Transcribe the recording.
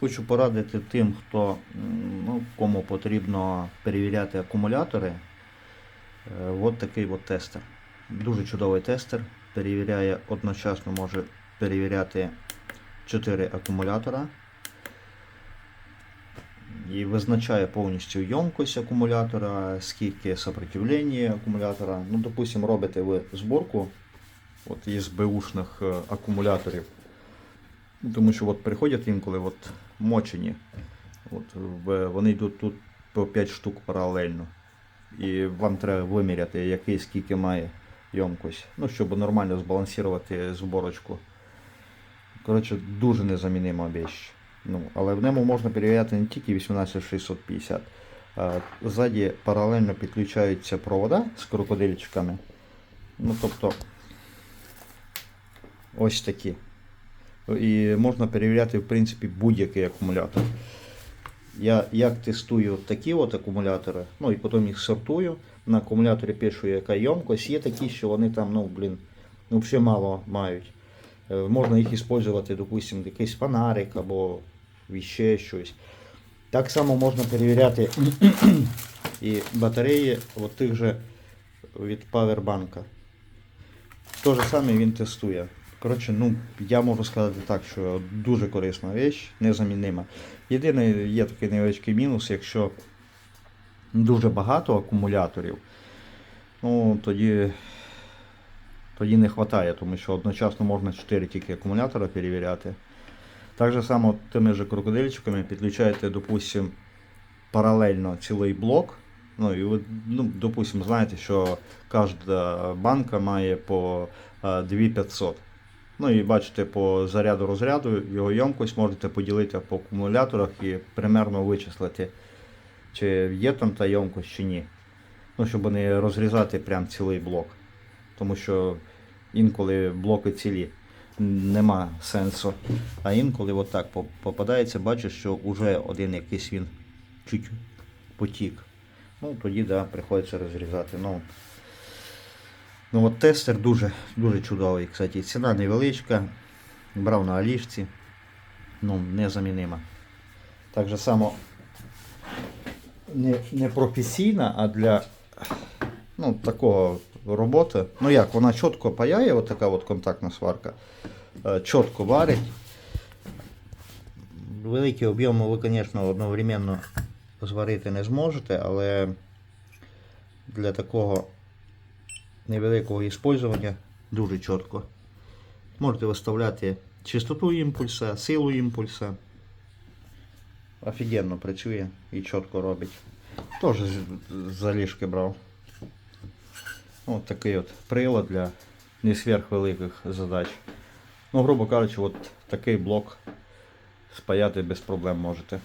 Хочу порадити тим, хто ну, кому потрібно перевіряти акумулятори. Е, От такий от тестер. Дуже чудовий тестер. Перевіряє одночасно може перевіряти 4 акумулятора. І визначає повністю ємкость акумулятора, скільки сопротивлення акумулятора. Ну, допустимо, робите ви зборку от із беушних е, акумуляторів. Тому що от приходять інколи от мочені. От, вони йдуть тут по 5 штук паралельно. І вам треба виміряти, який скільки має ємкость. Ну, щоб нормально збалансувати зборочку. Коротше, дуже незамінима вещь. Ну, але в ньому можна перевіряти не тільки 18650. Ззаді паралельно підключаються провода з крокодильчиками. Ну, тобто, ось такі. І можна перевіряти, в принципі, будь-який акумулятор. Я як тестую такі от акумулятори, ну і потім їх сортую. На акумуляторі пишу, яка ємкость. Є такі, що вони там, ну, блін, взагалі мало мають. Е, Можна їх використовувати, допустимо, якийсь фонарик або ще щось. Так само можна перевіряти і батареї от тих же від павербанка. То же саме він тестує. Коротше, ну, я можу сказати так, що дуже корисна річ, незамінима. Єдиний є такий невеличкий мінус, якщо дуже багато акумуляторів, ну тоді, тоді не вистачає, тому що одночасно можна 4 тільки акумулятора перевіряти. Так же само тими же крокодильчиками підключаєте, допустимо, паралельно цілий блок. Ну, і ви, ну, допустимо, знаєте, що кожна банка має по е, 2500. Ну і бачите, по заряду розряду його ємкость можете поділити по акумуляторах і примерно вичислити, чи є там та ємкость чи ні. Ну, щоб не розрізати прям цілий блок. Тому що інколи блоки цілі нема сенсу. А інколи отак попадається, бачиш, що вже один якийсь він чуть потік. Ну, тоді да, приходиться розрізати. Ну, ну от тестер дуже, дуже чудовий. Кстати, ціна невеличка. Брав на Алішці. Ну, незамінима. Так же само не, не професійна, а для ну, такого роботи. Ну як, вона чітко паяє, от така от контактна сварка. Е, Чітко варить. Великі об'єми ви, звісно, одновременно зварити не зможете, але для такого невеликого використання дуже чітко. Можете виставляти частоту імпульса, силу імпульса. Офігенно працює і чітко робить. Теж заліжки брав. От такий от прилад для не сверхвеликих задач. Ну, грубо кажучи, от такий блок спаяти без проблем можете.